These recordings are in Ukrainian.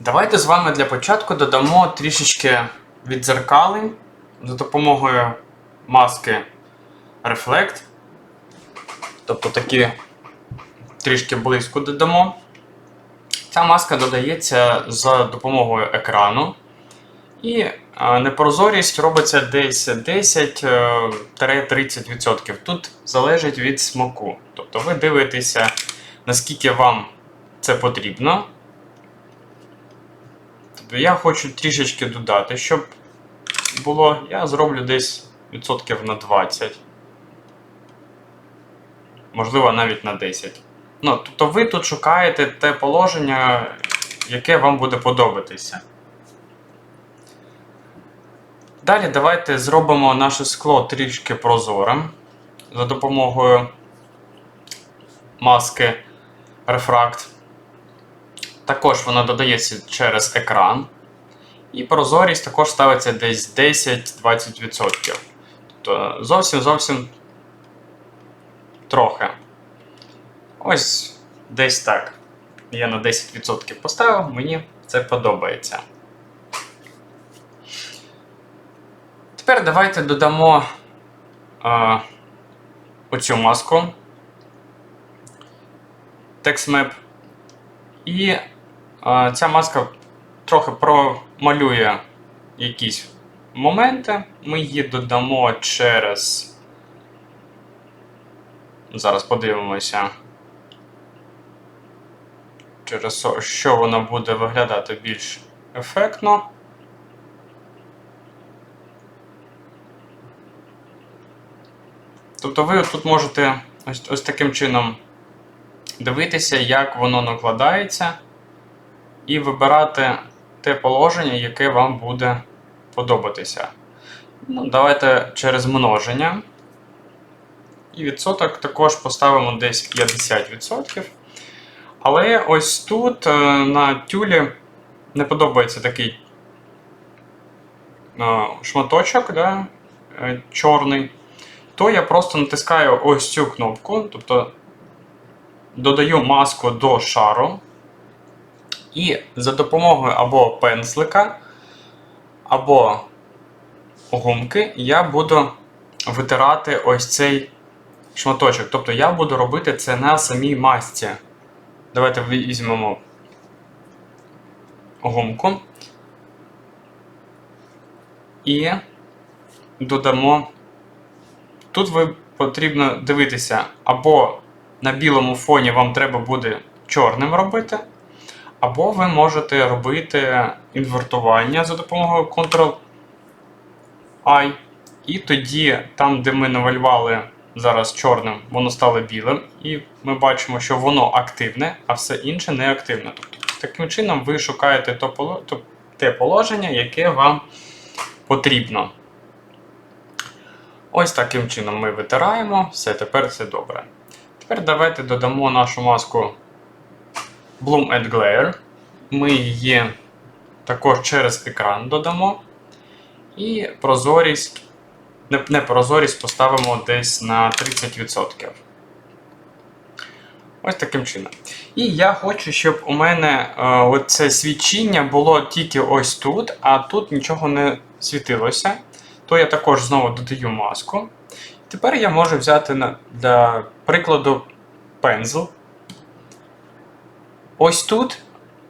Давайте з вами для початку додамо трішечки віддзеркалень за допомогою маски Reflect. Тобто такі трішки близько додамо. Ця маска додається за допомогою екрану. І е, непрозорість робиться десь 10-30%. Тут залежить від смаку. Тобто ви дивитеся, наскільки вам це потрібно. Я хочу трішечки додати, щоб було. Я зроблю десь відсотків на 20. Можливо, навіть на 10. Ну, тобто ви тут шукаєте те положення, яке вам буде подобатися. Далі давайте зробимо наше скло трішки прозорим за допомогою маски Refract. Також вона додається через екран. І прозорість також ставиться десь 10-20%. Тобто зовсім зовсім трохи. Ось десь так. Я на 10% поставив, мені це подобається. Тепер давайте додамо е, оцю маску TextMap. І ця маска трохи промалює якісь моменти. Ми її додамо через. Зараз подивимося. Через що воно буде виглядати більш ефектно. Тобто ви тут можете ось, ось таким чином дивитися, як воно накладається, і вибирати те положення, яке вам буде подобатися. Ну, Давайте через множення. І відсоток також поставимо десь 50%. Але ось тут е, на тюлі не подобається такий е, шматочок да, е, чорний то я просто натискаю ось цю кнопку, тобто додаю маску до шару. І за допомогою або пензлика, або гумки я буду витирати ось цей шматочок. Тобто я буду робити це на самій масці. Давайте візьмемо гумку і додамо. Тут ви потрібно дивитися, або на білому фоні вам треба буде чорним робити, або ви можете робити інвертування за допомогою Ctrl-I. І тоді, там, де ми намалювали зараз чорним, воно стало білим, і ми бачимо, що воно активне, а все інше не активне. Тобто, таким чином ви шукаєте те положення, яке вам потрібно. Ось таким чином ми витираємо, все, тепер все добре. Тепер давайте додамо нашу маску Bloom and Glare. Ми її також через екран додамо. І прозорість, не, прозорість поставимо десь на 30%. Ось таким чином. І я хочу, щоб у мене е, оце свічіння було тільки ось тут, а тут нічого не світилося то я також знову додаю маску. Тепер я можу взяти для прикладу пензл. Ось тут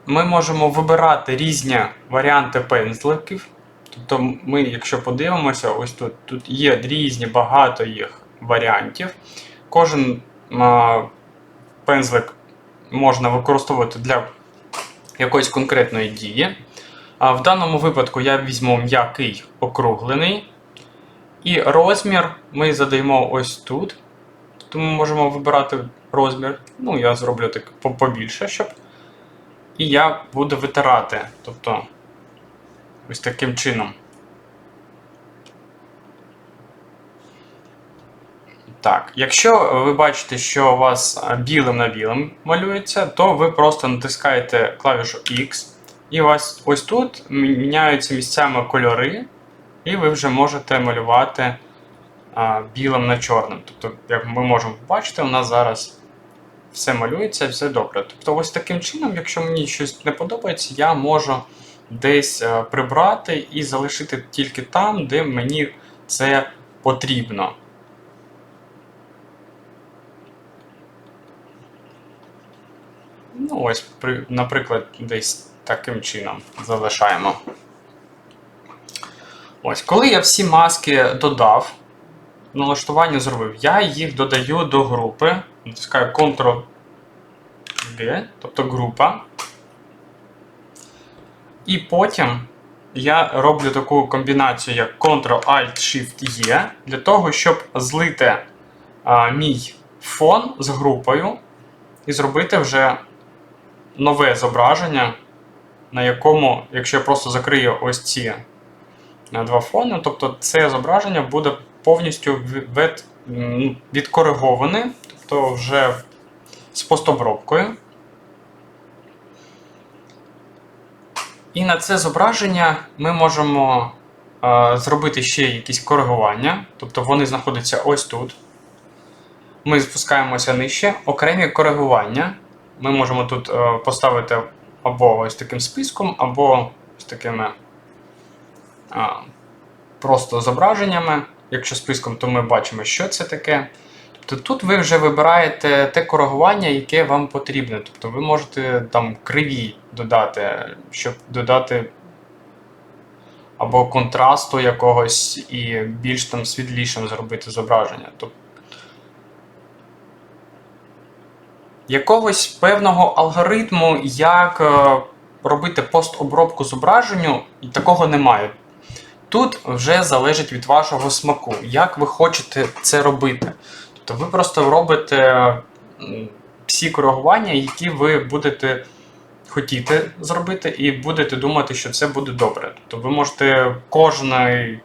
ми можемо вибирати різні варіанти пензликів. Тобто, ми, якщо подивимося, ось тут тут є різні багато їх варіантів. Кожен а, пензлик можна використовувати для якоїсь конкретної дії. А В даному випадку я візьму м'який округлений. І розмір ми задаємо ось тут. Тому можемо вибирати розмір. Ну, я зроблю так побільше, щоб. І я буду витирати. Тобто ось таким чином. Так, якщо ви бачите, що у вас білим на білим малюється, то ви просто натискаєте клавішу X. І у вас ось тут міняються місцями кольори, і ви вже можете малювати а, білим на чорним. Тобто, як ми можемо побачити, у нас зараз все малюється, все добре. Тобто, ось таким чином, якщо мені щось не подобається, я можу десь е, прибрати і залишити тільки там, де мені це потрібно. Ну, ось, при, наприклад, десь таким чином залишаємо. Ось, коли я всі маски додав, налаштування зробив, я їх додаю до групи. Натискаю Ctrl-G, тобто група. І потім я роблю таку комбінацію, як Ctrl-Alt-Shift-E, для того, щоб злити а, мій фон з групою і зробити вже нове зображення, на якому, якщо я просто закрию ось ці е, два фони, тобто це зображення буде повністю від, відкориговане, тобто вже з постобробкою. І на це зображення ми можемо е, зробити ще якісь коригування, тобто вони знаходяться ось тут. Ми спускаємося нижче, окремі коригування. Ми можемо тут е, поставити або ось таким списком, або ось такими е, просто зображеннями. Якщо списком, то ми бачимо, що це таке. Тобто тут ви вже вибираєте те коригування, яке вам потрібне. Тобто ви можете там криві додати, щоб додати або контрасту якогось і більш там світлішим зробити зображення. Якогось певного алгоритму, як е, робити постобробку зображенню, такого немає. Тут вже залежить від вашого смаку, як ви хочете це робити. Тобто ви просто робите всі коригування, які ви будете хотіти зробити, і будете думати, що це буде добре. Тобто ви можете кожний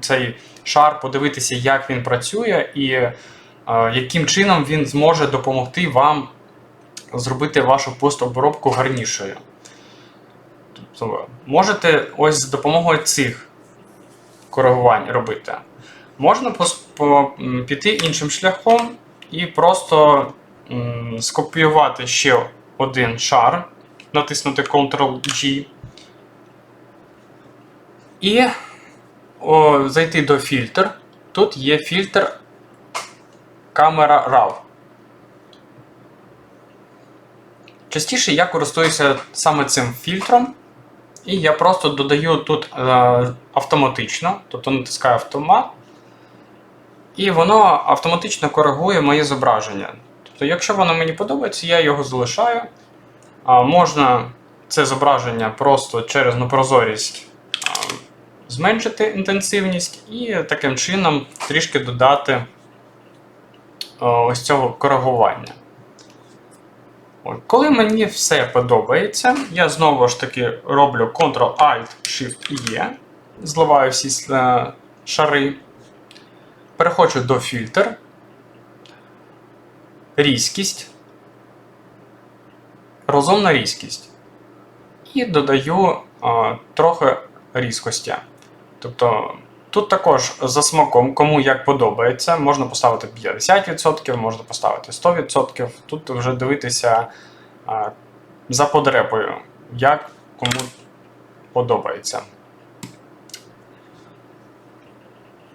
цей шар подивитися, як він працює, і е, яким чином він зможе допомогти вам зробити вашу постобробку гарнішою. Тобто, можете ось з допомогою цих коригувань робити. Можна піти іншим шляхом і просто скопіювати ще один шар, натиснути Ctrl-G. І о, зайти до фільтр. Тут є фільтр камера RAW. Частіше я користуюся саме цим фільтром, і я просто додаю тут е, автоматично, тобто натискаю автомат, і воно автоматично коригує моє зображення. Тобто, якщо воно мені подобається, я його залишаю. А, можна це зображення просто через непрозорість а, зменшити інтенсивність і таким чином трішки додати ось цього коригування. Коли мені все подобається, я знову ж таки роблю Ctrl-Alt-Shift-E, зливаю всі е, шари, переходжу до фільтр, різкість, розумна різкість. І додаю е, трохи різкості. Тобто тут також за смаком, кому як подобається, можна поставити 50%, можна поставити 100%. Тут вже дивитися а, за потребою, як кому подобається.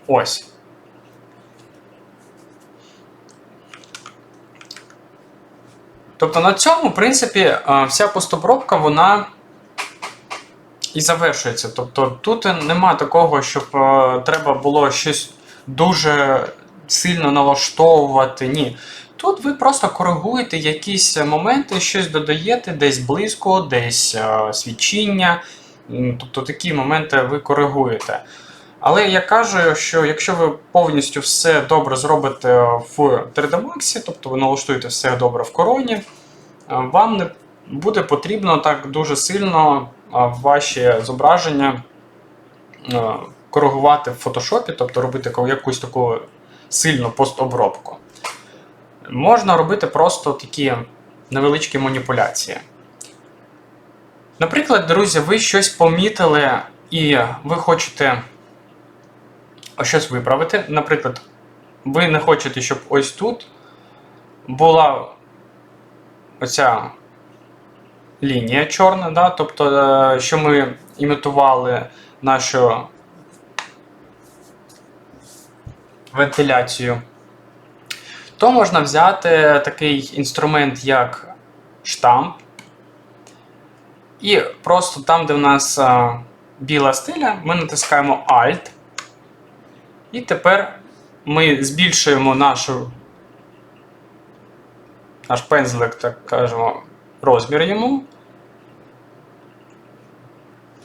Ось. Тобто на цьому, в принципі, вся постобробка, вона і завершується. Тобто тут нема такого, щоб е, треба було щось дуже сильно налаштовувати. Ні. Тут ви просто коригуєте якісь моменти, щось додаєте, десь близько, десь е, свічіння. М, Тобто такі моменти ви коригуєте. Але я кажу, що якщо ви повністю все добре зробите в 3D Max, тобто ви налаштуєте все добре в короні, е, вам не буде потрібно так дуже сильно ваші зображення е, коригувати в фотошопі, тобто робити якусь таку сильну постобробку. Можна робити просто такі невеличкі маніпуляції. Наприклад, друзі, ви щось помітили і ви хочете щось виправити. Наприклад, ви не хочете, щоб ось тут була оця лінія чорна, да? тобто, е, що ми імітували нашу вентиляцію, то можна взяти такий інструмент, як штамп. І просто там, де в нас а, біла стиля, ми натискаємо Alt. І тепер ми збільшуємо нашу, наш пензлик, так кажемо, розмір йому.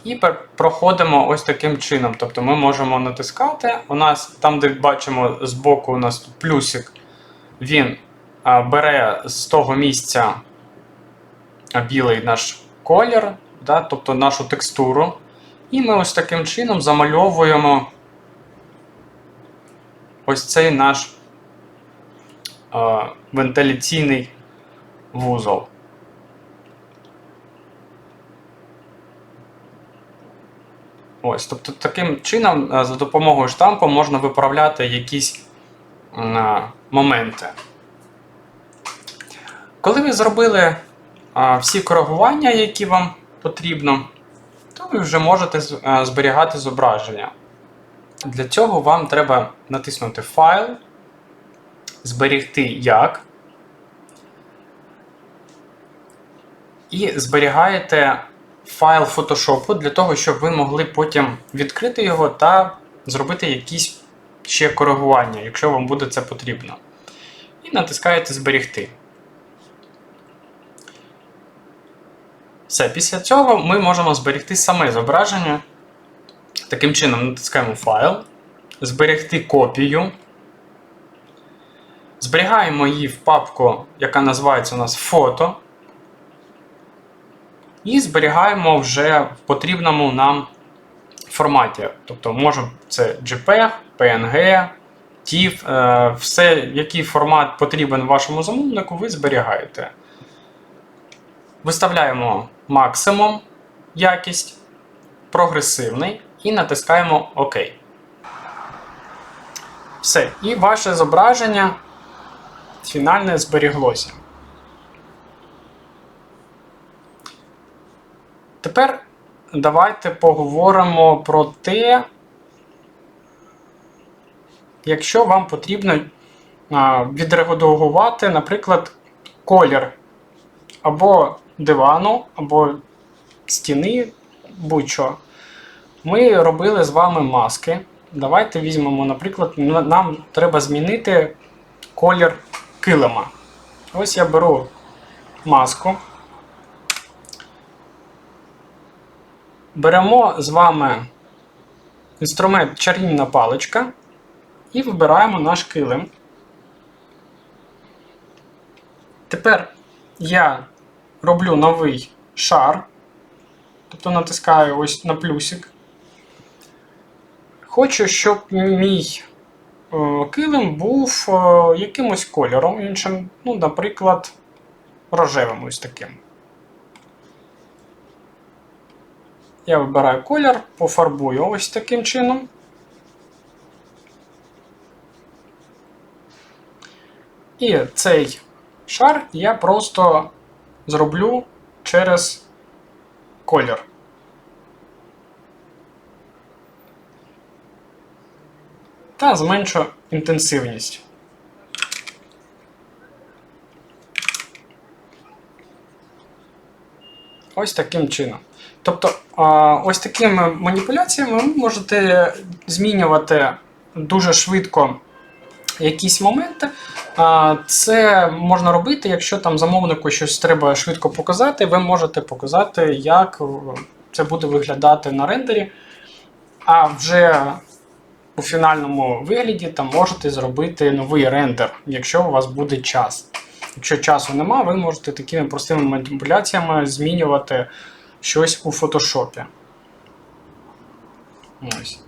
І проходимо ось таким чином. Тобто ми можемо натискати. У нас там, де бачимо збоку, у нас тут плюсик, він бере з того місця білий наш колір, да, тобто нашу текстуру. І ми ось таким чином замальовуємо ось цей наш а, вентиляційний вузол. Ось, тобто таким чином, е, за допомогою штампу можна виправляти якісь м, моменти. Коли ви зробили а, всі коригування, які вам потрібно, то ви вже можете е, зберігати зображення. Для цього вам треба натиснути Файл, зберігти як. І зберігаєте файл фотошопу для того, щоб ви могли потім відкрити його та зробити якісь ще коригування, якщо вам буде це потрібно. І натискаєте Зберігти. Все, після цього ми можемо зберегти саме зображення. Таким чином натискаємо файл, зберегти копію. Зберігаємо її в папку, яка називається у нас фото. І зберігаємо вже в потрібному нам форматі. Тобто, може це JPEG, PNG, TIFF, е, все, який формат потрібен вашому замовнику, ви зберігаєте. Виставляємо максимум якість, прогресивний і натискаємо ОК. Все. І ваше зображення фінальне зберіглося. Тепер давайте поговоримо про те, якщо вам потрібно відредагувати, наприклад, колір або дивану, або стіни, будь-що. Ми робили з вами маски. Давайте візьмемо, наприклад, нам треба змінити колір килима. Ось я беру маску. Беремо з вами інструмент чарівна паличка і вибираємо наш килим. Тепер я роблю новий шар, тобто натискаю ось на плюсик. Хочу, щоб мій е, килим був е, якимось кольором іншим, ну, наприклад, рожевим ось таким. Я вибираю колір, пофарбую ось таким чином. І цей шар я просто зроблю через колір. Та зменшу інтенсивність. Ось таким чином. Тобто, ось такими маніпуляціями ви можете змінювати дуже швидко якісь моменти. Це можна робити, якщо там замовнику щось треба швидко показати, ви можете показати, як це буде виглядати на рендері. А вже у фінальному вигляді там можете зробити новий рендер, якщо у вас буде час. Якщо часу нема, ви можете такими простими маніпуляціями змінювати щось у фотошопі. Ось.